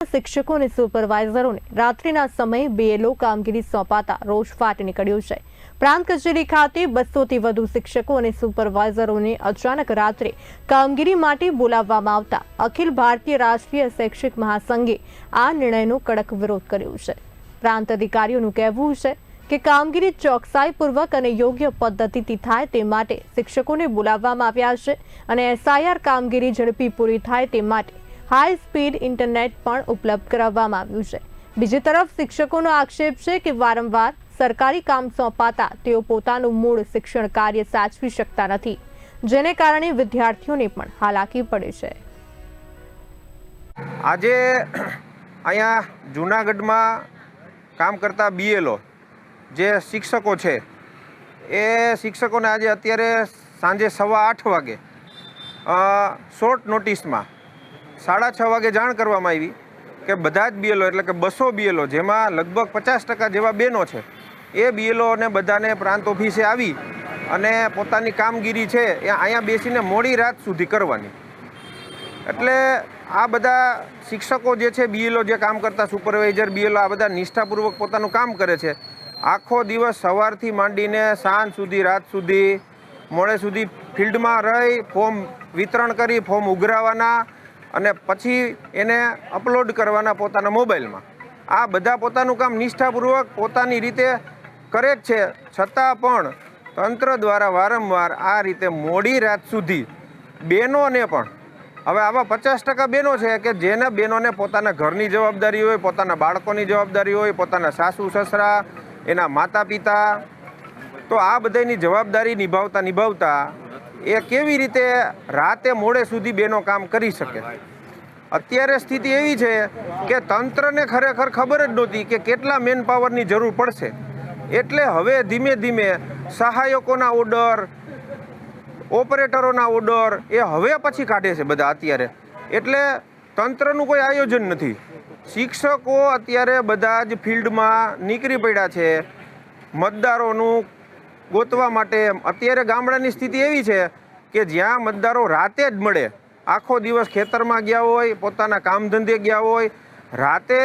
શિક્ષકો અને સુપરવાઇઝરોને રાત્રિના સમયે બીએલઓ કામગીરી સોંપાતા રોષ ફાટી નીકળ્યો છે. પ્રાંત કચેરી ખાતે બસોથી વધુ શિક્ષકો અને સુપરવાઇઝરોને અચાનક રાત્રે કામગીરી માટે બોલાવવામાં આવતા અખિલ ભારતીય રાષ્ટ્રીય શૈક્ષિક મહાસંઘે આ નિર્ણયનો કડક વિરોધ કર્યો છે. પ્રાંત અધિકારીઓનું કહેવું છે કે કામગીરી ચોકસાઈપૂર્વક અને યોગ્ય પદ્ધતિથી થાય તે માટે શિક્ષકોને બોલાવવામાં આવ્યા છે અને એસઆઈઆર કામગીરી ઝડપી પૂરી થાય તે માટે હાઈ સ્પીડ ઇન્ટરનેટ પણ ઉપલબ્ધ કરાવવામાં આવ્યું છે. બીજી તરફ શિક્ષકોનો આક્ષેપ છે કે વારંવાર સરકારી કામ સોંપાતા તેઓ પોતાનું મૂળ શિક્ષણ કાર્ય સાચવી શકતા નથી, જેને કારણે વિદ્યાર્થીઓને પણ હાલાકી પડે છે. આજે અહીંયા જૂનાગઢમાં કામ કરતા બીએલઓ જે શિક્ષકો છે, એ શિક્ષકોને આજે અત્યારે સાંજે સવા આઠ વાગે શોર્ટ નોટિસમાં સાડા છ વાગે જાણ કરવામાં આવી કે બધા જ બીએલઓ એટલે કે બસો બીએલઓ જેમાં લગભગ પચાસ ટકા જેવા બહેનો છે, એ બીએલઓને બધાને પ્રાંત ઓફિસે આવી અને પોતાની કામગીરી છે એ અહીંયા બેસીને મોડી રાત સુધી કરવાની. એટલે આ બધા શિક્ષકો જે છે બીએલઓ જે કામ કરતા સુપરવાઇઝર બીએલઓ આ બધા નિષ્ઠાપૂર્વક પોતાનું કામ કરે છે. આખો દિવસ સવારથી માંડીને સાંજ સુધી, રાત સુધી, મોડે સુધી ફિલ્ડમાં રહી, ફોર્મ વિતરણ કરી, ફોર્મ ઉઘરાવવાના અને પછી એને અપલોડ કરવાના પોતાના મોબાઈલમાં. આ બધા પોતાનું કામ નિષ્ઠાપૂર્વક પોતાની રીતે કરે જ છે. છતાં પણ તંત્ર દ્વારા વારંવાર આ રીતે મોડી રાત સુધી બહેનોને પણ, હવે આવા પચાસ ટકા બહેનો છે કે જેના બહેનોને પોતાના ઘરની જવાબદારી હોય, પોતાના બાળકોની જવાબદારી હોય, પોતાના સાસુ, સસરા, એના માતા પિતા તો આ બધાની જવાબદારી નિભાવતા નિભાવતા એ કેવી રીતે રાતે મોડે સુધી બેનો કામ કરી શકે? અત્યારે સ્થિતિ એવી છે કે તંત્રને ખરેખર ખબર જ નહોતી કે કેટલા મેન પાવરની જરૂર પડશે. એટલે હવે ધીમે ધીમે સહાયકોના ઓર્ડર ઓપરેટરોના ઓર્ડર એ હવે પછી કાઢે છે બધા અત્યારે. એટલે તંત્રનું કોઈ આયોજન નથી. શિક્ષકો અત્યારે બધા જ ફિલ્ડમાં નીકળી પડ્યા છે. મતદારોનું ગોતવા માટે અત્યારે ગામડાની સ્થિતિ એવી છે કે જ્યાં મતદારો રાતે જ મળે. આખો દિવસ ખેતરમાં ગયા હોય, પોતાના કામ ધંધે ગયા હોય, રાતે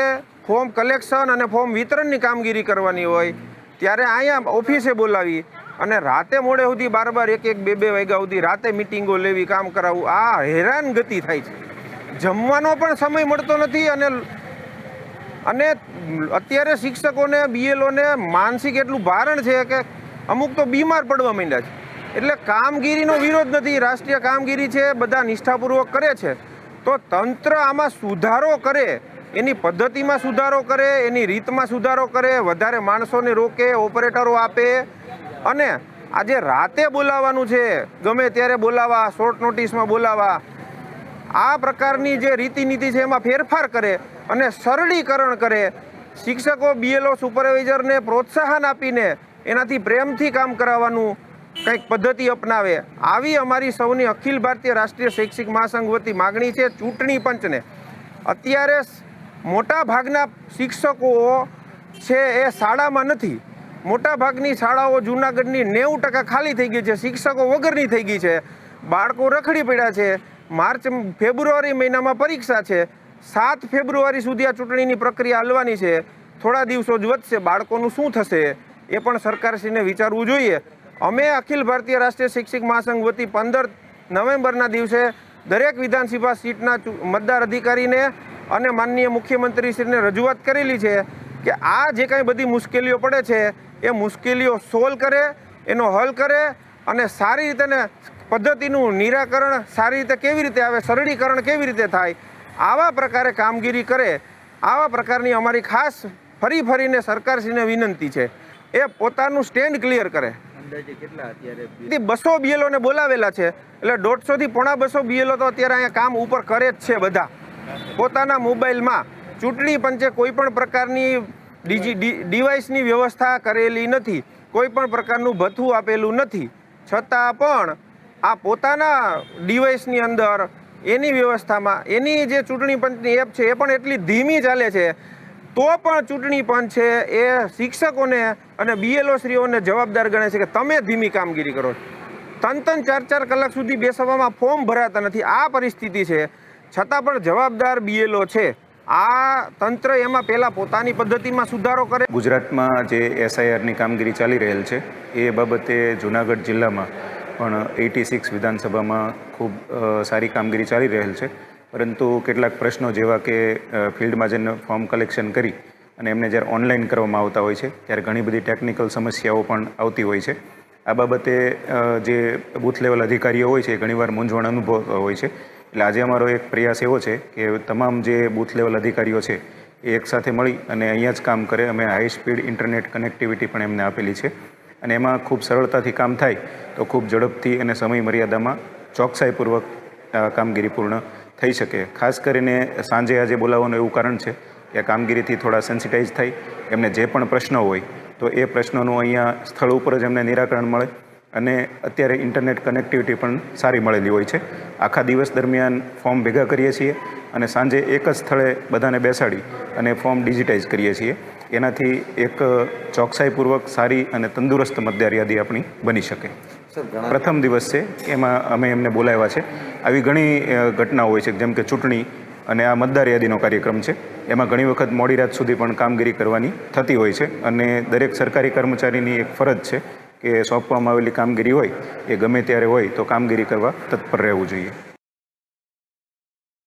ફોર્મ કલેક્શન અને ફોર્મ વિતરણની કામગીરી કરવાની હોય, ત્યારે અહીંયા ઓફિસે બોલાવી અને રાતે મોડે સુધી બાર બાર એક એક બે બે વાગ્યા સુધી રાતે મિટિંગો લેવી, કામ કરાવવું, આ હેરાન ગતિ થાય છે. જમવાનો પણ સમય મળતો નથી અને અને અત્યારે શિક્ષકોને બીએલઓને માનસિક એટલું ભારણ છે કે અમુક તો બીમાર પડવા માંડ્યા છે. એટલે કામગીરીનો વિરોધ નથી, રાષ્ટ્રીય કામગીરી છે, બધા નિષ્ઠાપૂર્વક કરે છે. તો તંત્ર આમાં સુધારો કરે, એની પદ્ધતિમાં સુધારો કરે, એની રીતમાં સુધારો કરે, વધારે માણસોને રોકે, ઓપરેટરો આપે. અને આજે રાતે બોલાવવાનું છે, ગમે ત્યારે બોલાવા શોર્ટ નોટિસમાં બોલાવા. આ પ્રકારની જે રીતિનીતિ છે એમાં ફેરફાર કરે અને સરળીકરણ કરે. શિક્ષકો બીએલઓ સુપરવાઇઝરને પ્રોત્સાહન આપીને એનાથી પ્રેમથી કામ કરાવવાનું કંઈક પદ્ધતિ અપનાવે. આવી અમારી સૌની અખિલ ભારતીય રાષ્ટ્રીય શૈક્ષિક મહાસંઘ વતી માગણી છે ચૂંટણી પંચને. અત્યારે મોટા ભાગના શિક્ષકો છે એ શાળામાં નથી. મોટા ભાગની શાળાઓ જૂનાગઢની નેવું ટકા ખાલી થઈ ગઈ છે, શિક્ષકો વગરની થઈ ગઈ છે. બાળકો રખડી પડ્યા છે. માર્ચ ફેબ્રુઆરી મહિનામાં પરીક્ષા છે. સાત ફેબ્રુઆરી સુધી આ ચૂંટણીની પ્રક્રિયા હાલવાની છે. થોડા દિવસો જ વધશે. બાળકોનું શું થશે? એ પણ સરકારશ્રીને વિચારવું જોઈએ. અમે અખિલ ભારતીય રાષ્ટ્રીય શિક્ષક મહાસંઘ વતી પંદર નવેમ્બરના દિવસે દરેક વિધાનસભા સીટના મતદાર અધિકારીને અને માનનીય મુખ્યમંત્રીશ્રીને રજૂઆત કરેલી છે કે આ જે કાંઈ બધી મુશ્કેલીઓ પડે છે, એ મુશ્કેલીઓ સોલ્વ કરે, એનો હલ કરે અને સારી રીતે પદ્ધતિનું નિરાકરણ સારી રીતે કેવી રીતે આવે, સરળીકરણ કેવી રીતે થાય, આવા પ્રકારે કામગીરી કરે, આવા પ્રકારની અમારી ખાસ ફરી ફરીને સરકારશ્રીને વિનંતી છે. એ પોતાનું સ્ટેન્ડ ક્લિયર કરે. બસો બીએલઓને બોલાવેલા છે. એટલે દોઢસોથી પોણા બસો બીએલઓ તો અત્યારે અહીંયા કામ ઉપર કરે જ છે બધા. પોતાના મોબાઈલમાં ચૂંટણી પંચે કોઈ પણ પ્રકારની ડીજી ડિવાઇસની વ્યવસ્થા કરેલી નથી. કોઈ પણ પ્રકારનું ભથ્થું આપેલું નથી. છતાં પણ આ પોતાના ડિવાઇસની અંદર એની વ્યવસ્થામાં એની જે ચૂંટણી પંચની એપ છે એ પણ એટલી ધીમી ચાલે છે તો પણ ચૂંટણી પંચ છે એ શિક્ષકોને અને બીએલઓ શ્રીઓને જવાબદાર ગણે છે કે તમે ધીમી કામગીરી કરો તન ત્રણ ચાર ચાર કલાક સુધી બેસવામાં ફોર્મ ભરાતા નથી. આ પરિસ્થિતિ છે. છતાં પણ જવાબદાર બીએલઓ છે. આ તંત્ર એમાં પહેલાં પોતાની પદ્ધતિમાં સુધારો કરે. ગુજરાતમાં જે એસઆઈઆરની કામગીરી ચાલી રહેલ છે, એ બાબતે જુનાગઢ જિલ્લામાં પણ એટી સિક્સ વિધાનસભામાં ખૂબ સારી કામગીરી ચાલી રહેલ છે. પરંતુ કેટલાક પ્રશ્નો જેવા કે ફિલ્ડમાં જઈને ફોર્મ કલેક્શન કરી અને એમને જ્યારે ઓનલાઈન કરવામાં આવતા હોય છે, ત્યારે ઘણી બધી ટેકનિકલ સમસ્યાઓ પણ આવતી હોય છે. આ બાબતે જે બૂથ લેવલ અધિકારીઓ હોય છે, એ ઘણીવાર મૂંઝવણ અનુભવતા હોય છે. એટલે આજે અમારો એક પ્રયાસ એવો છે કે તમામ જે બૂથ લેવલ અધિકારીઓ છે, એ એકસાથે મળી અને અહીંયા જ કામ કરે. અમે હાઈ સ્પીડ ઇન્ટરનેટ કનેક્ટિવિટી પણ એમને આપેલી છે. અને એમાં ખૂબ સરળતાથી કામ થાય તો ખૂબ ઝડપથી અને સમય મર્યાદામાં ચોકસાઈપૂર્વક કામગીરી પૂર્ણ થઈ શકે. ખાસ કરીને સાંજે આજે બોલાવવાનું એવું કારણ છે કે આ કામગીરીથી થોડા સેન્સિટાઈઝ થાય એમને જે પણ પ્રશ્નો હોય, તો એ પ્રશ્નોનું અહીંયા સ્થળ ઉપર જ એમને નિરાકરણ મળે અને અત્યારે ઇન્ટરનેટ કનેક્ટિવિટી પણ સારી મળેલી હોય છે. આખા દિવસ દરમિયાન ફોર્મ ભેગા કરીએ છીએ અને સાંજે એક જ સ્થળે બધાને બેસાડી અને ફોર્મ ડિજિટાઇઝ કરીએ છીએ. એનાથી એક ચોકસાઈપૂર્વક સારી અને તંદુરસ્ત મતદાર યાદી આપણી બની શકે. પ્રથમ દિવસ છે એમાં અમે એમને બોલાવ્યા છે. આવી ઘણી ઘટના ઘટનાઓ હોય છે જેમ કે ચૂંટણી અને આ મતદાર યાદીનો કાર્યક્રમ છે. એમાં ઘણી વખત મોડી રાત સુધી પણ કામગીરી કરવાની થતી હોય છે અને દરેક સરકારી કર્મચારીની એક ફરજ છે કે સોંપવામાં આવેલી કામગીરી હોય એ ગમે ત્યારે હોય તો કામગીરી કરવા તત્પર રહેવું જોઈએ.